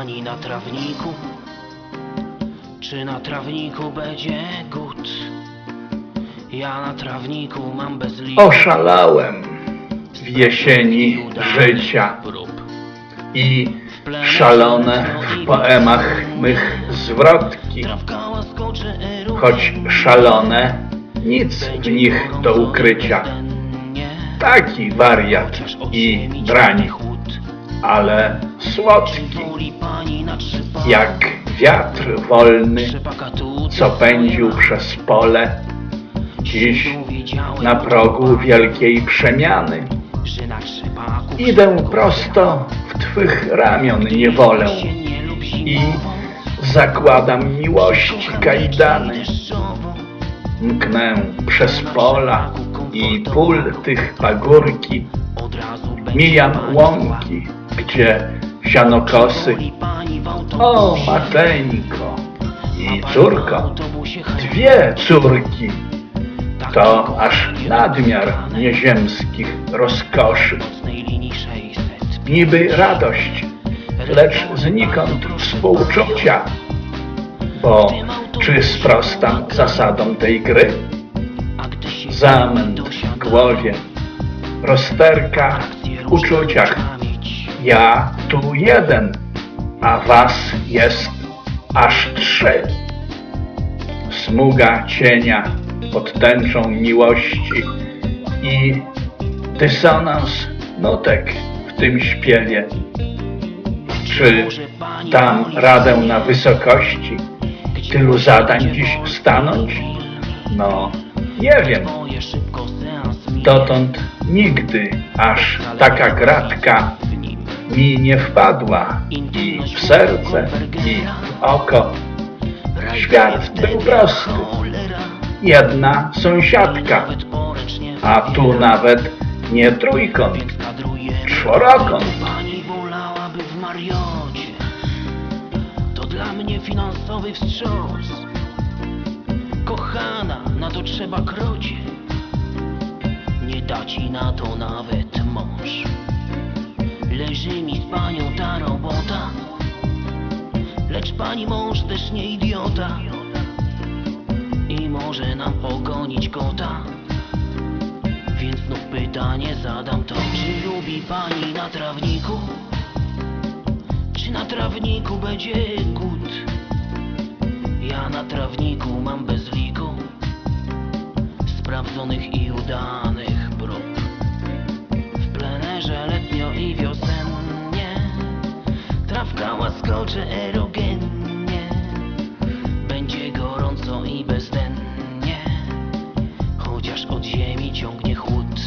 na trawniku? Czy na trawniku będzie gut? Ja na trawniku mam bezliku Oszalałem w jesieni życia i szalone w poemach mych zwrotki, choć szalone, nic w nich do ukrycia. Taki wariat i drań, ale słodki, jak wiatr wolny, co pędził przez pole, dziś na progu wielkiej przemiany. Idę prosto w Twych ramion niewolę i zakładam miłości kajdany. Mknę przez pola i pól tych pagórki, mijam łąki, gdzie sianokosy. O, mateńko i córko, dwie córki, to aż nadmiar nieziemskich rozkoszy. Niby radość, lecz znikąd współczucia. Bo czy sprostam zasadom tej gry? Zamęt w głowie, rozterka w uczuciach. Ja tu jeden, a was jest aż trzy. Smuga cienia pod tęczą miłości i dysonans nutek w tym śpiewie. Czy dam radę na wysokości tylu zadań dziś stanąć? No, nie wiem. Dotąd nigdy aż taka gratka mi nie wpadła i w serce, i w oko. Świat był prosty. Jedna sąsiadka, a tu nawet nie trójkąt, czworokąt. Pani wolałaby w Mariocie. To dla mnie finansowy wstrząs. Kochana, na to trzeba krocie. Nie da ci na to nawet mąż Leży mi z panią ta robota. Lecz pani mąż też nie idiota. I może nam pogonić kota. Więc znów pytanie zadam to. Czy lubi pani na trawniku? Czy na trawniku będzie gut? Ja na trawniku mam bez liku. Sprawdzonych i udanych Łaskocze erogennie. Będzie gorąco i bezdennie. Chociaż od ziemi ciągnie chłód